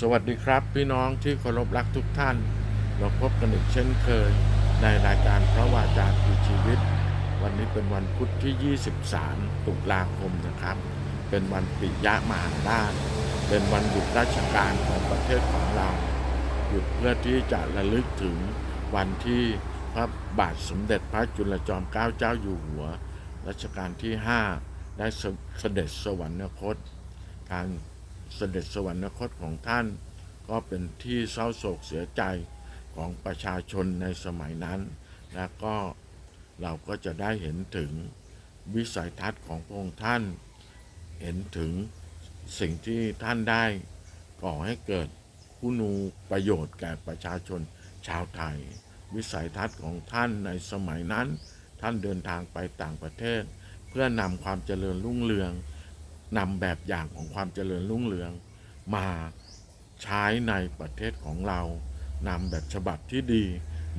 สวัสดีครับพี่น้องที่เคารพรักทุกท่าน เราพบกันอีกเช่นเคย ในรายการพระวาจาคือชีวิต วันนี้เป็นวันพุธที่ 23 ตุลาคมนะครับ เป็นวันปิยะมหาราชเป็นวันหยุดราชการของประเทศของเรา หยุดเพื่อที่จะระลึกถึงวันที่พระบาทสมเด็จพระจุลจอมเกล้าเจ้าอยู่หัวรัชกาลที่ 5 ได้เสด็จสวรรคตการ เสด็จสวรรคตของท่าน ก็เป็นที่เศร้าโศกเสียใจของประชาชนในสมัยนั้น และก็เราก็จะได้เห็นถึงวิสัยทัศน์ของพระองค์ท่าน เห็นถึงสิ่งที่ท่านได้ก่อให้เกิดคุณูประโยชน์แก่ประชาชนชาวไทย วิสัยทัศน์ของท่านในสมัยนั้น ท่านเดินทางไปต่างประเทศ เพื่อนำความเจริญรุ่งเรือง นำแบบอย่างของความเจริญรุ่งเรือง มาใช้ในประเทศของเรานำแบบฉบับที่ดี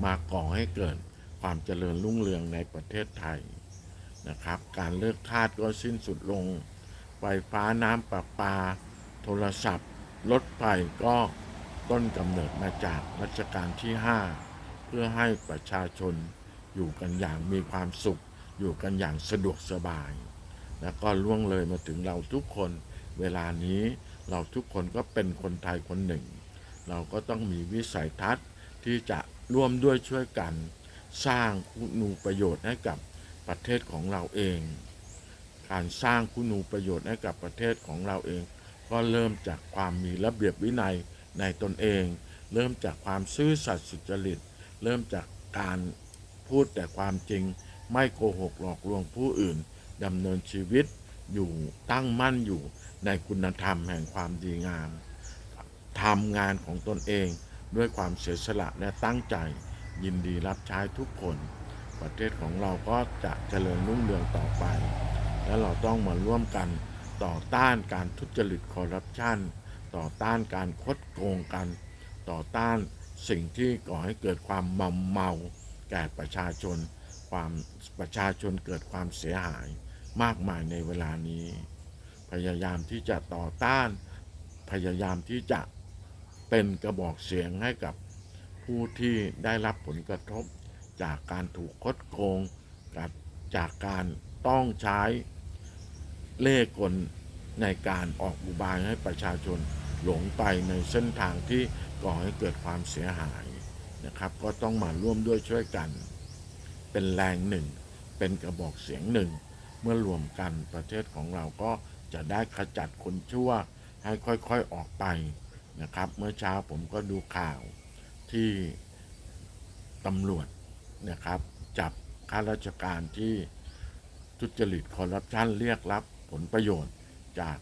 มาก่อให้เกิดความเจริญรุ่งเรืองในประเทศไทยนะครับ การเลิกทาสก็สิ้นสุดลง ไฟฟ้าน้ำประปา โทรศัพท์รถไฟก็ต้นกำเนิดมาจากรัชกาลที่ 5 เพื่อให้ประชาชนอยู่กันอย่างมีความสุข อยู่กันอย่างสะดวกสบาย แล้วก็ล่วงเลยมาถึงเราทุกคน เวลานี้เราทุกคนก็เป็นคนไทยคนหนึ่ง เราก็ต้องมีวิสัยทัศน์ที่จะร่วมด้วยช่วยกัน สร้างคุณูประโยชน์ให้กับประเทศของเราเอง การสร้างคุณูประโยชน์ให้กับประเทศของเราเอง ก็เริ่มจากความมีระเบียบวินัยในตนเอง เริ่มจากความซื่อสัตย์สุจริต เริ่มจากการพูดแต่ความจริง ไม่โกหกหลอกลวงผู้อื่น ดำเนินชีวิตอยู่ตั้งมั่นอยู่ในคุณธรรมแห่งความดีงามทำงานของตนเองด้วยความเสียสละและตั้งใจยินดีรับใช้ทุกคน ประเทศของเราก็จะเจริญรุ่งเรืองต่อไป และเราต้องมาร่วมกันต่อต้านการทุจริตคอร์รัปชันต่อต้านการคดโกงกัน ต่อต้านสิ่งที่ก่อให้เกิดความมัมเมา แก่ประชาชน ความประชาชนเกิดความเสียหาย มากมายในเวลานี้ พยายามที่จะต่อต้าน พยายามที่จะเป็นกระบอกเสียงให้กับผู้ที่ได้รับผลกระทบ จากการถูกคดโกงจากการต้องใช้เล่ห์กลในการออกอุบายให้ประชาชนหลงไปในเส้นทางที่ก่อให้เกิดความเสียหายนะครับ ก็ต้องมาร่วมด้วยช่วยกัน เป็นแรงหนึ่ง เป็นกระบอกเสียงหนึ่ง มื่อรวมกันประเทศของเราก็จะได้ขจัดคนชั่วให้ค่อยๆออกไปนะครับ เมื่อเช้าผมก็ดูข่าวที่ตำรวจนะครับ จับข้าราชการที่ทุจริตคอร์รัปชันเรียกรับผลประโยชน์จาก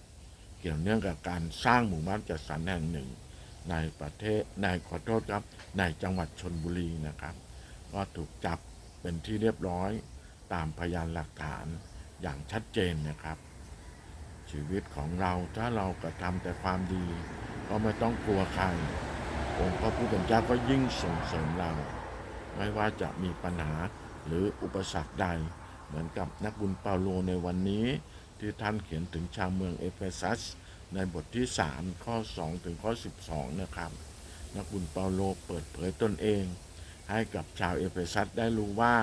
เกี่ยวเนื่องกับการสร้างหมู่บ้านจัดสรรแห่งหนึ่ง ในประเทศในขอโทษครับในจังหวัดชนบุรีนะครับ ก็ถูกจับเป็นที่เรียบร้อยตามพยานหลักฐาน อย่างชัดเจนนะครับ ชีวิตของเราถ้าเรากระทำแต่ความดี ก็ไม่ต้องกลัวใครองค์พระผู้เป็นเจ้าก็ยิ่งส่งเสริมเรา ไม่ว่าจะมีปัญหาหรืออุปสรรคใด เหมือนกับนักบุญเปาโลในวันนี้ ที่ท่านเขียนถึงชาวเมืองเอเฟซัส ในบทที่ 3 ข้อ 2 ถึงข้อ 12 นะครับ นักบุญเปาโลเปิดเผยตนเอง ให้กับชาวเอเฟซัสได้รู้ว่า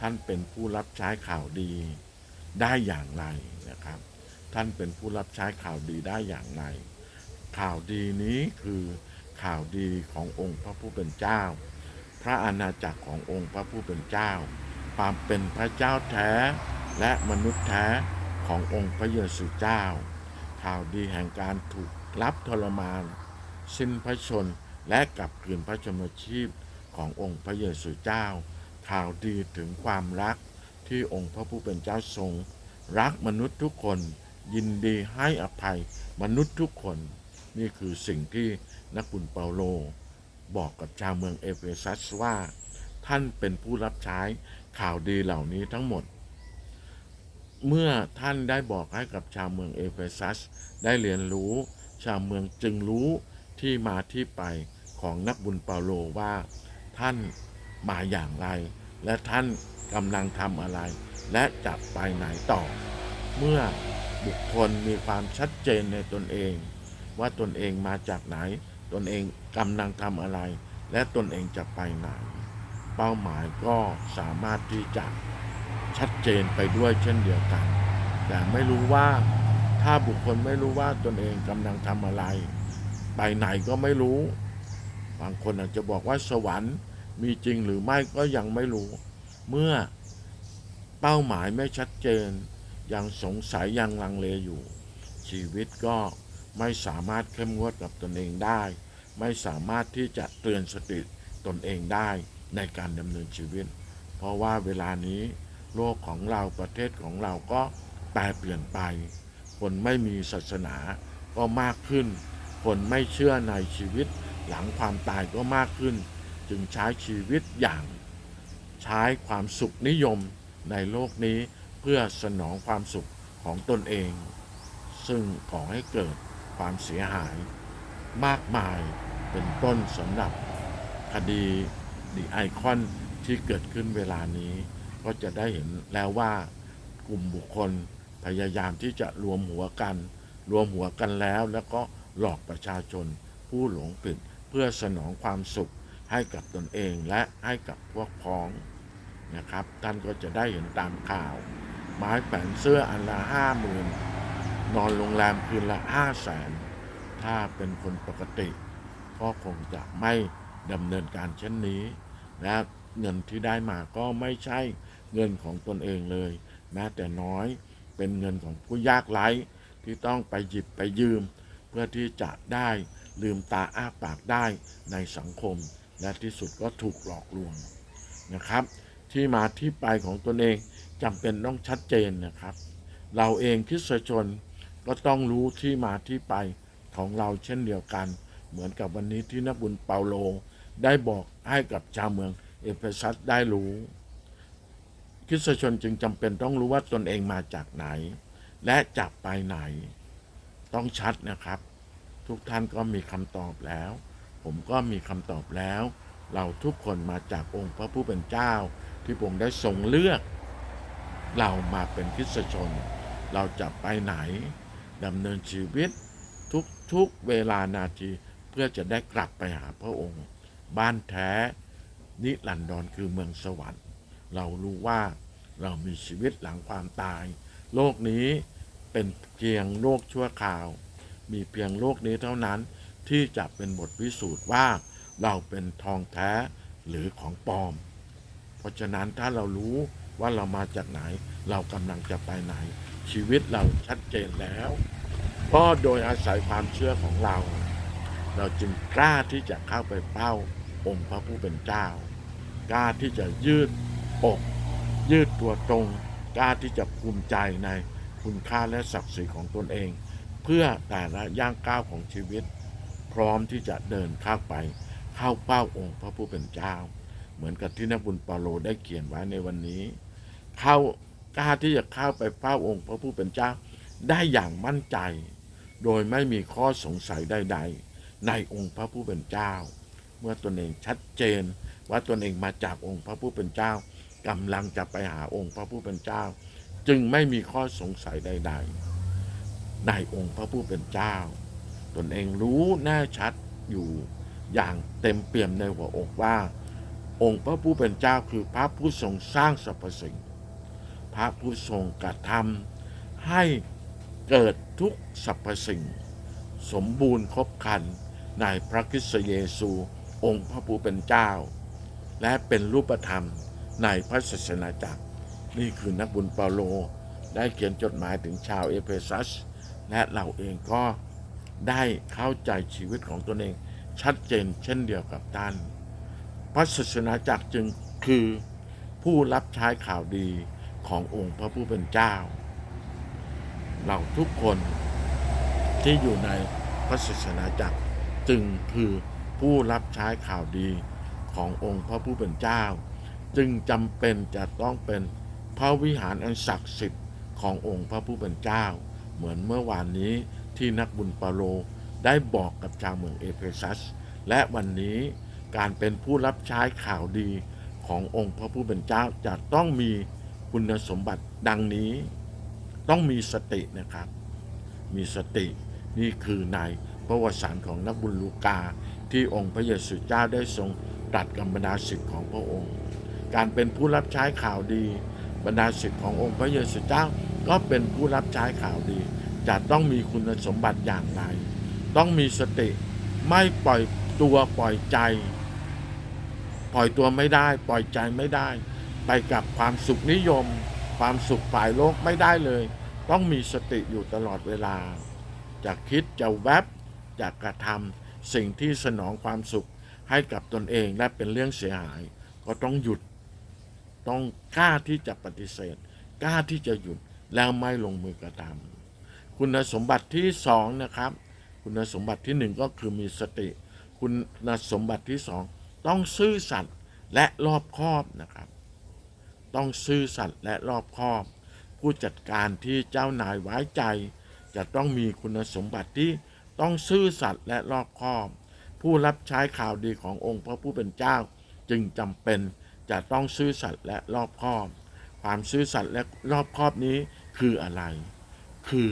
ท่านเป็นผู้รับใช้ข่าวดี ได้อย่างไรนะครับ ท่านเป็นผู้รับใช้ข่าวดีได้อย่างไร ข่าวดีนี้คือข่าวดีขององค์พระผู้เป็นเจ้า พระอาณาจักรขององค์พระผู้เป็นเจ้า ความเป็นพระเจ้าแท้และมนุษย์แท้ขององค์พระเยซูเจ้า ข่าวดีแห่งการถูกรับทรมาน สิ้นพระชนและกลับคืนพระชนมชีพขององค์พระเยซูเจ้า ข่าวดีถึงความรัก ที่องค์พระผู้เป็นเจ้าทรง รักมนุษย์ทุกคน ยินดีให้อภัยมนุษย์ทุกคน นี่คือสิ่งที่นักบุญเปาโล บอกกับชาวเมืองเอเฟซัสว่า ท่านเป็นผู้รับใช้ข่าวดีเหล่านี้ทั้งหมด เมื่อท่านได้บอกให้กับชาวเมืองเอเฟซัสได้เรียนรู้ ชาวเมืองจึงรู้ที่มาที่ไปของนักบุญเปาโลว่า ท่านมาอย่างไร และท่านกำลังทำอะไร และจะไปไหนต่อ เมื่อบุคคลมีความชัดเจนในตนเอง ว่าตนเองมาจากไหน ตนเองกำลังทำอะไร และตนเองจะไปไหน เป้าหมายก็สามารถที่จะชัดเจนไปด้วยเช่นเดียวกัน แต่ไม่รู้ว่าถ้าบุคคลไม่รู้ว่าตนเองกำลังทำอะไร ไปไหนก็ไม่รู้ บางคนอาจจะบอกว่าสวรรค์ มีจริงหรือไม่ก็ยังไม่รู้ เมื่อเป้าหมายไม่ชัดเจน ยังสงสัยยังลังเลอยู่ ชีวิตก็ไม่สามารถเข้มงวดกับตนเองได้ ไม่สามารถที่จะเตือนสติตนเองได้ในการดำเนินชีวิต เพราะว่าเวลานี้ โลกของเราประเทศของเราก็แปรเปลี่ยนไป คนไม่มีศาสนาก็มากขึ้น คนไม่เชื่อในชีวิตหลังความตายก็มากขึ้น จึงใช้ชีวิตอย่าง ใช้ความสุขนิยมในโลกนี้เพื่อสนองความสุขของตนเอง ซึ่งก่อให้เกิดความเสียหาย มากมายเป็นต้นสำหรับคดีดีไอคอนที่เกิดขึ้นเวลานี้ ก็จะได้เห็นแล้วว่ากลุ่มบุคคลพยายามที่จะรวมหัวกัน รวมหัวกันแล้วแล้วก็หลอกประชาชนผู้หลงผิดเพื่อสนองความสุข ให้กับตนเองและให้กับพวกพ้องนะครับ ท่านก็จะได้เห็นตามข่าว ไม้แขวนเสื้ออันละห้าหมื่นนอนโรงแรมคืนละห้าแสนถ้าเป็นคนปกติ ก็คงจะไม่ดำเนินการเช่นนี้ และเงินที่ได้มาก็ไม่ใช่เงินของตนเองเลย แม้แต่น้อยเป็นเงินของผู้ยากไร้ที่ต้องไปหยิบไปยืม เพื่อที่จะได้ลืมตาอ้าปากได้ในสังคม และที่สุดก็ถูกหลอกลวงนะครับ ที่มาที่ไปของตนเองจำเป็นต้องชัดเจนนะครับ เราเองคริสชนก็ต้องรู้ที่มาที่ไปของเราเช่นเดียวกัน เหมือนกับวันนี้ที่นักบุญเปาโล ได้บอกให้กับชาวเมืองเอเฟซัสได้รู้คริสชนจึงจำเป็นต้องรู้ว่าตนเองมาจากไหน และจากไปไหน ต้องชัดนะครับ ทุกท่านก็มีคำตอบแล้ว ผมก็มีคำตอบแล้ว เราทุกคนมาจากองค์พระผู้เป็นเจ้า ที่พระองค์ได้ทรงเลือก เรามาเป็นคริสตชน เราจะไปไหนดำเนินชีวิตทุกทุกเวลานาทีเพื่อจะได้กลับไปหาพระองค์ บ้านแท้ นิรันดรคือเมืองสวรรค์ เรารู้ว่าเรามีชีวิตหลังความตาย โลกนี้เป็นเพียงโลกชั่วคราว มีเพียงโลกนี้เท่านั้น ที่จะเป็นบทพิสูจน์ว่าเราเป็นทองแท้หรือของปลอม เพราะฉะนั้นถ้าเรารู้ว่าเรามาจากไหน เรากำลังจะไปไหน ชีวิตเราชัดเจนแล้ว ก็โดยอาศัยความเชื่อของเรา เราจึงกล้าที่จะเข้าไปเป้าองค์พระผู้เป็นเจ้ากล้าที่จะยืดอกยืดตัวตรงกล้าที่จะภูมิใจในคุณค่าและศักดิ์ศรีของตนเอง เพื่อแต่ละย่างก้าวของชีวิต ร้อมที่จะเดินเข้าไป เข้าเป้าองค์พระผู้เป็นเจ้า เหมือนกับที่นักบุญเปาโลได้เขียนไว้ในวันนี้ เข้ากล้าที่จะเข้าไปเฝ้าองค์พระผู้เป็นเจ้า ได้อย่างมั่นใจ โดยไม่มีข้อสงสัยใด ๆ ในองค์พระผู้เป็นเจ้า เมื่อตนเองชัดเจนว่าตนเองมาจากองค์พระผู้เป็นเจ้ากำลังจะไปหาองค์พระผู้เป็นเจ้า จึงไม่มีข้อสงสัยใด ๆ ในองค์พระผู้เป็นเจ้า ตนเองรู้แน่ชัดอยู่อย่างเต็มเปี่ยมในหัวอกว่า องค์พระผู้เป็นเจ้าคือพระผู้ทรงสร้างสรรพสิ่ง พระผู้ทรงกระทำให้เกิดทุกสรรพสิ่ง สมบูรณ์ครบครันในพระคริสต์เยซู องค์พระผู้เป็นเจ้า และเป็นรูปธรรมในพระศาสนาจักร นี่คือนักบุญเปาโล ได้เขียนจดหมายถึงชาวเอเฟซัส และเราเองก็ ได้เข้าใจชีวิตของตนเอง ชัดเจนเช่นเดียวกับท่าน พระศาสนาจักรจึงคือผู้รับใช้ข่าวดีขององค์พระผู้เป็นเจ้า เราทุกคนที่อยู่ในพระศาสนาจักรจึงคือผู้รับใช้ข่าวดีขององค์พระผู้เป็นเจ้า จึงจำเป็นจะต้องเป็นพระวิหารอันศักดิ์สิทธิ์ขององค์พระผู้เป็นเจ้า เหมือนเมื่อวานนี้ ที่นักบุญเปาโลได้บอกกับชาวเมืองเอเฟซัส และวันนี้การเป็นผู้รับใช้ข่าวดีขององค์พระผู้เป็นเจ้าจะต้องมีคุณสมบัติดังนี้ ต้องมีสตินะครับ มีสตินี่คือในประวัติศาสตร์ของนักบุญลูกา ที่องค์พระเยซูเจ้าได้ทรงตรัสกับบรรดาศิษย์ของพระองค์ การเป็นผู้รับใช้ข่าวดี บรรดาศิษย์ขององค์พระเยซูเจ้าก็เป็นผู้รับใช้ข่าวดี จะต้องมีคุณสมบัติอย่างไร ต้องมีสติไม่ปล่อยตัวปล่อยใจ ปล่อยตัวไม่ได้ ปล่อยใจไม่ได้ ไปกับความสุขนิยม ความสุขฝ่ายโลกไม่ได้เลย ต้องมีสติอยู่ตลอดเวลา จะคิดจะแวบจะกระทำสิ่งที่สนองความสุขให้กับตนเองและเป็นเรื่องเสียหาย ก็ต้องหยุด ต้องกล้าที่จะปฏิเสธกล้าที่จะหยุดแล้วไม่ลงมือกระทำ คุณสมบัติที่สองนะครับ คุณสมบัติที่หนึ่งก็คือมีสติ คุณสมบัติที่สองต้องซื่อสัตย์และรอบคอบนะครับ ต้องซื่อสัตย์และรอบคอบ ผู้จัดการที่เจ้านายไว้ใจ จะต้องมีคุณสมบัติที่ต้องซื่อสัตย์และรอบคอบ ผู้รับใช้ข่าวดีขององค์พระผู้เป็นเจ้า จึงจำเป็นจะต้องซื่อสัตย์และรอบคอบ ความซื่อสัตย์และรอบคอบนี้คืออะไร คือ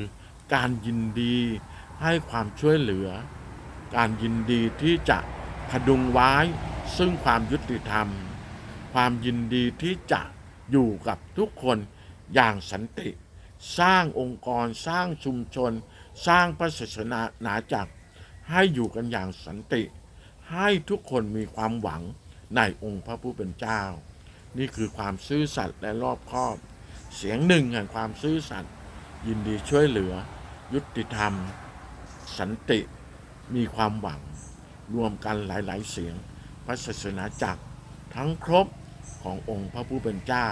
การยินดีให้ความช่วยเหลือ การยินดีที่จะพดุงไว้ซึ่งความยุติธรรม ความยินดีที่จะอยู่กับทุกคนอย่างสันติ สร้างองค์กรสร้างชุมชน สร้างพระศาสนาหนาจักร ให้อยู่กันอย่างสันติ ให้ทุกคนมีความหวังในองค์พระผู้เป็นเจ้า นี่คือความซื่อสัตย์และรอบคอบ เสียงหนึ่งแห่งความซื่อสัตย์ยินดีช่วยเหลือ ยุติธรรม สันติมีความหวัง รวมกันหลาย ๆ เสียง พระศาสนาจักรทั้งครบขององค์พระผู้เป็นเจ้า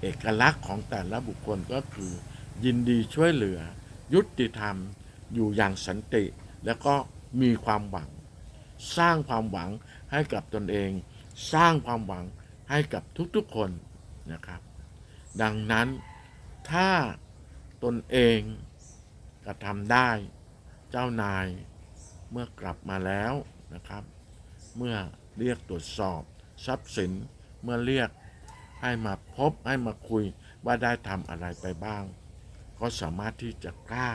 เอกลักษณ์ของแต่ละบุคคลก็คือ ยินดีช่วยเหลือ ยุติธรรมอยู่อย่างสันติ แล้วก็มีความหวัง สร้างความหวังให้กับตนเอง สร้างความหวังให้กับทุกๆคนนะครับ ดังนั้นถ้าตนเอง กระทำได้เจ้านายเมื่อกลับมาแล้วนะครับ เมื่อเรียกตรวจสอบ ทรัพย์สินเมื่อเรียกให้มาพบให้มาคุยว่าได้ทำอะไรไปบ้าง ก็สามารถที่จะกล้า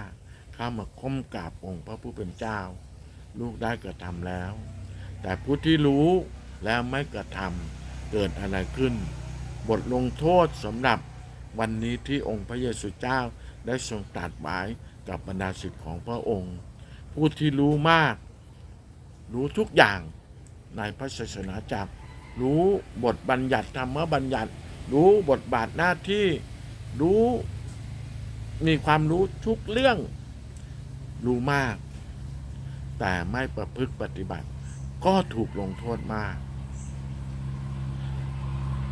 เข้ามาค้มกราบองค์พระผู้เป็นเจ้า ลูกได้กระทำแล้ว แต่ผู้ที่รู้แล้วไม่กระทำเกิดอะไรขึ้น บทลงโทษสำหรับวันนี้ที่องค์พระเยซูเจ้าได้ทรงตรัสไว้ กับบรรดาศิษย์ของพระองค์ ผู้ที่รู้มาก รู้ทุกอย่างในพระศาสนาจักร รู้บทบัญญัติธรรมบัญญัติ รู้บทบาทหน้าที่รู้มีความรู้ทุกเรื่อง รู้มาก แต่ไม่ประพฤติปฏิบัติ ก็ถูกลงโทษมาก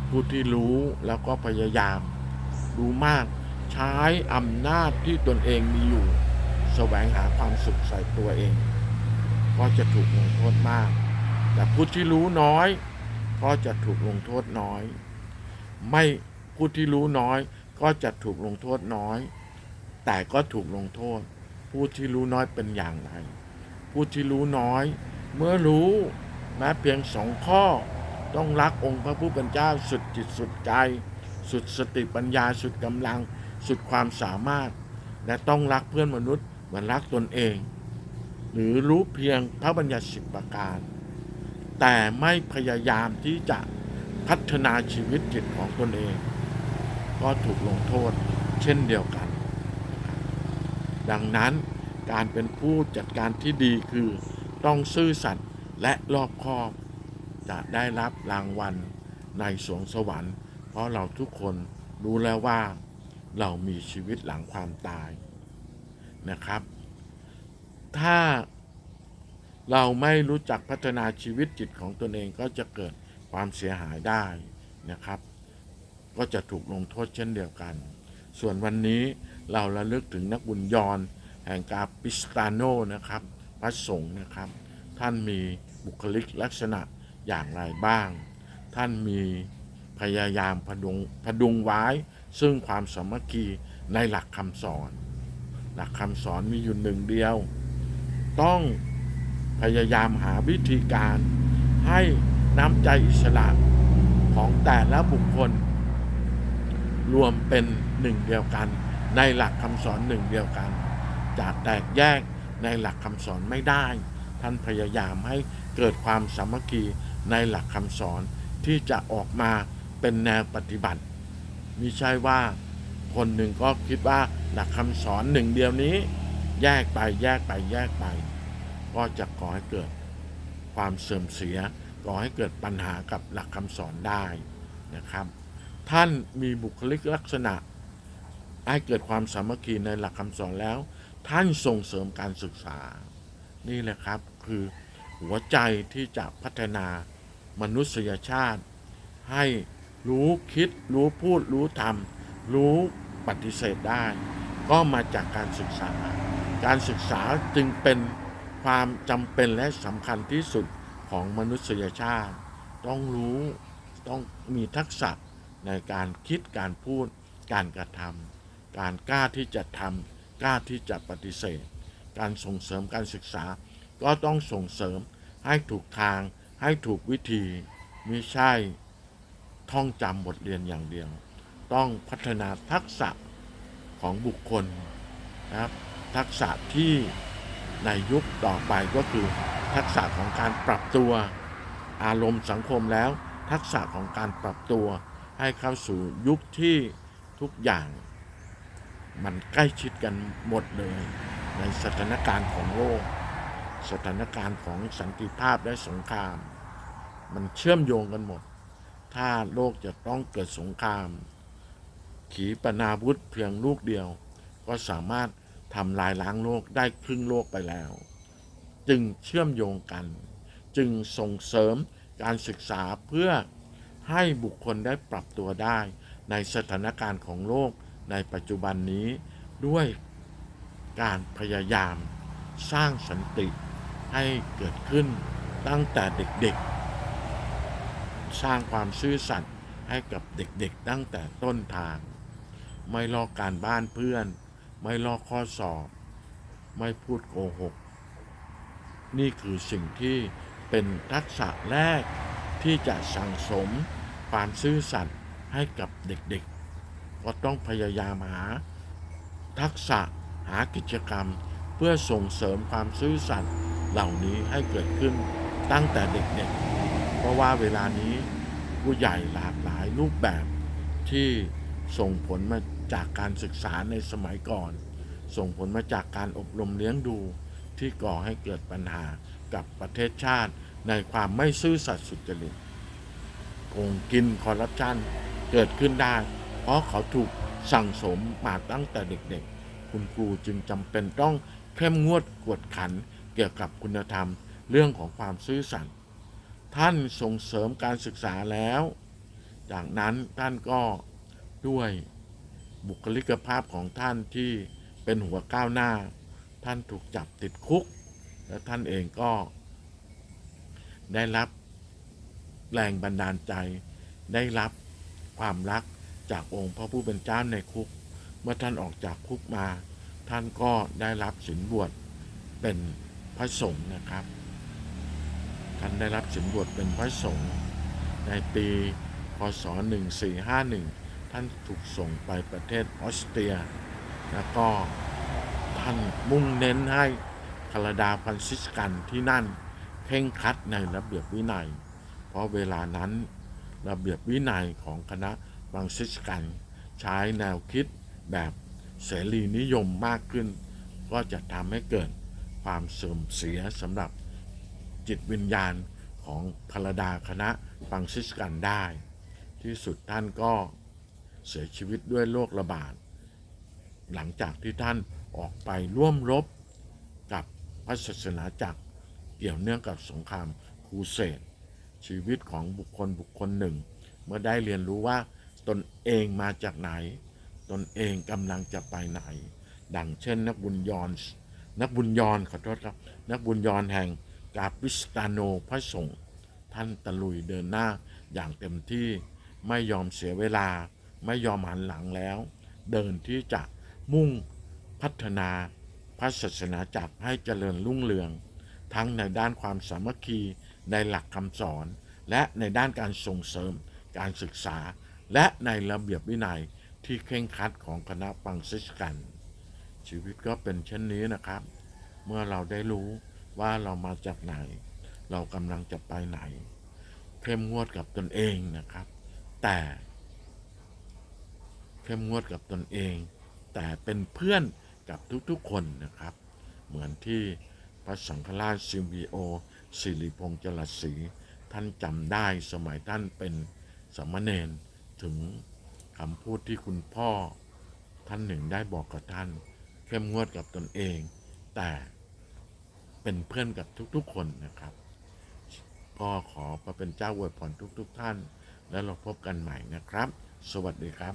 ผู้ที่รู้แล้วก็พยายาม รู้มาก ใช้อำนาจที่ตนเองมีอยู่ แสวงหาความสุขใส่ตัวเอง ก็จะถูกลงโทษมาก แต่ผู้ที่รู้น้อย ก็จะถูกลงโทษน้อย ไม่ผู้ที่รู้น้อย ก็จะถูกลงโทษน้อย แต่ก็ถูกลงโทษ ผู้ที่รู้น้อยเป็นอย่างไร ผู้ที่รู้น้อย เมื่อรู้แม้เพียงสองข้อต้องรักองค์พระผู้เป็นเจ้าสุดจิตสุดใจ สุดสติปัญญาสุดกำลัง สุดความสามารถ และต้องรักเพื่อนมนุษย์เหมือนรักตนเอง หรือรู้เพียงพระบัญญัติสิบประการ แต่ไม่พยายามที่จะพัฒนาชีวิตจิตของตนเอง ก็ถูกลงโทษเช่นเดียวกัน ดังนั้นการเป็นผู้จัดการที่ดีคือต้องซื่อสัตย์และรอบคอบ จะได้รับรางวัลในสวงสวรรค์ เพราะเราทุกคนรู้แล้วว่า เรามีชีวิตหลังความตายนะครับ ถ้าเราไม่รู้จักพัฒนาชีวิตจิตของตนเองก็จะเกิดความเสียหายได้นะครับ ก็จะถูกลงโทษเช่นเดียวกัน ส่วนวันนี้เราระลึกถึงนักบุญยอนแห่งกาปิสตาโนนะครับ พระสงฆ์นะครับ ท่านมีบุคลิกลักษณะอย่างไรบ้าง ท่านมีพยายามพดุงพดุงไว้ ซึ่งความสามัคคีในหลักคำสอน หลักคำสอนมีอยู่หนึ่งเดียว ต้องพยายามหาวิธีการให้น้ำใจอิสระของแต่ละบุคคล รวมเป็นหนึ่งเดียวกัน ในหลักคำสอนหนึ่งเดียวกันจะแตกแยกในหลักคำสอนไม่ได้ ท่านพยายามให้เกิดความสามัคคีในหลักคำสอนที่จะออกมาเป็นแนวปฏิบัติ มิใช่ว่าคนหนึ่งก็คิดว่าหลักคำสอนหนึ่งเดียวนี้ แยกไปแยกไปแยกไป ก็จะก่อให้เกิดความเสื่อมเสียก่อให้เกิดปัญหากับหลักคำสอนได้นะครับ ท่านมีบุคลิกลักษณะ ให้เกิดความสามัคคีในหลักคำสอนแล้ว ท่านส่งเสริมการศึกษา นี่แหละครับคือหัวใจที่จะพัฒนามนุษยชาติให้ รู้คิด รู้พูด รู้ทำรู้ปฏิเสธได้ ก็มาจากการศึกษา การศึกษาจึงเป็นความจำเป็นและสำคัญที่สุดของมนุษยชาติ ต้องรู้ต้องมีทักษะในการคิดการพูด การกระทำการกล้าที่จะทำกล้าที่จะปฏิเสธ การส่งเสริมการศึกษา ก็ต้องส่งเสริมให้ถูกทางให้ถูกวิธีไม่ใช่ ท่องจำบทเรียนอย่างเดียว ต้องพัฒนาทักษะของบุคคลนะครับ ทักษะที่ในยุคต่อไปก็คือทักษะของการปรับตัวอารมณ์สังคมแล้ว ทักษะของการปรับตัวให้เข้าสู่ยุคที่ทุกอย่างมันใกล้ชิดกันหมดเลย ในสถานการณ์ของโลก สถานการณ์ของสันติภาพและสงคราม มันเชื่อมโยงกันหมด ถ้าโลกจะต้องเกิดสงคราม ขีปนาวุธเพียงลูกเดียว ก็สามารถทำลายล้างโลกได้ครึ่งโลกไปแล้ว จึงเชื่อมโยงกัน จึงส่งเสริมการศึกษาเพื่อให้บุคคลได้ปรับตัวได้ ในสถานการณ์ของโลกในปัจจุบันนี้ด้วยการพยายามสร้างสันติให้เกิดขึ้นตั้งแต่เด็กๆ สร้างความซื่อสัตย์ให้กับเด็กๆตั้งแต่ต้นทาง ไม่ลอกการบ้านเพื่อน ไม่ลอกข้อสอบ ไม่พูดโกหก นี่คือสิ่งที่เป็นทักษะแรกที่จะสั่งสมความซื่อสัตย์ให้กับเด็กๆ ก็ต้องพยายามหา ทักษะหากิจกรรม เพื่อส่งเสริมความซื่อสัตย์เหล่านี้ให้เกิดขึ้นตั้งแต่เด็กๆ เพราะว่าเวลานี้ผู้ใหญ่หลากหลายรูปแบบที่ส่งผลมาจากการศึกษาในสมัยก่อน ส่งผลมาจากการอบรมเลี้ยงดู ที่ก่อให้เกิดปัญหากับประเทศชาติในความไม่ซื่อสัตย์สุจริตโกงกินคอร์รัปชันเกิดขึ้นได้ เพราะเขาถูกสั่งสมมาตั้งแต่เด็กๆ คุณครูจึงจำเป็นต้องเข้มงวดกวดขันเกี่ยวกับคุณธรรม เรื่องของความซื่อสัตย์ ท่านส่งเสริมการศึกษาแล้ว จากนั้นท่านก็ด้วยบุคลิกภาพของท่านที่เป็นหัวก้าวหน้า ท่านถูกจับติดคุก และท่านเองก็ได้รับแรงบันดาลใจ ได้รับความรักจากองค์พระผู้เป็นเจ้าในคุก เมื่อท่านออกจากคุกมา ท่านก็ได้รับสินบวชเป็นพระสงฆ์นะครับ ท่านได้รับสินบวชเป็นพระสงฆ์ในปีพศ 1451 ท่านถูกส่งไปประเทศออสเตรีย แล้วก็ท่านมุ่งเน้นให้คารดาฟรันซิสกันที่นั่นเข่งคัดในระเบียบวินัย เพราะเวลานั้นระเบียบวินัยของคณะฟรังซิสกัน ใช้แนวคิดแบบเสรีนิยมมากขึ้น ก็จะทำให้เกิดความเสื่อมเสียสำหรับ จิตวิญญาณของพลดาคณะฟรังซิสกันได้ ที่สุดท่านก็เสียชีวิตด้วยโรคระบาด หลังจากที่ท่านออกไปร่วมรบกับพระศาสนาจักรเกี่ยวเนื่องกับสงครามคูเสดชีวิตของบุคคลบุคคลหนึ่ง เมื่อได้เรียนรู้ว่าตนเองมาจากไหน ตนเองกำลังจะไปไหน ดังเช่นนักบุญยอนนักบุญยอนขอโทษครับ นักบุญยอนแห่ง กาปิสตาโนพระสงฆ์ท่านตะลุยเดินหน้าอย่างเต็มที่ไม่ยอมเสียเวลา ไม่ยอมหันหลังแล้ว เดินที่จะมุ่งพัฒนาพระศาสนาจักรให้เจริญรุ่งเรือง ทั้งในด้านความสามัคคีในหลักคำสอน และในด้านการส่งเสริมการศึกษา และในระเบียบวินัยที่เคร่งครัดของคณะฟังซิสกัน ชีวิตก็เป็นเช่นนี้นะครับ เมื่อเราได้รู้ ว่าเรามาจากไหน เรากำลังจะไปไหน เข้มงวดกับตนเองนะครับ แต่เข้มงวดกับตนเอง แต่เป็นเพื่อนกับทุกๆคนนะครับ เหมือนที่พระสังฆราชซิมวีโอสิริพงษ์จรัสศรีท่านจำได้สมัยท่านเป็นสามเณรถึงคำพูดที่คุณพ่อท่านหนึ่งได้บอกกับท่าน เข้มงวดกับตนเอง แต่ เป็นเพื่อนกับทุกๆคนนะครับ ก็ขอพระเป็นเจ้าอวยพรทุกๆท่าน แล้วเราพบกันใหม่นะครับ สวัสดีครับ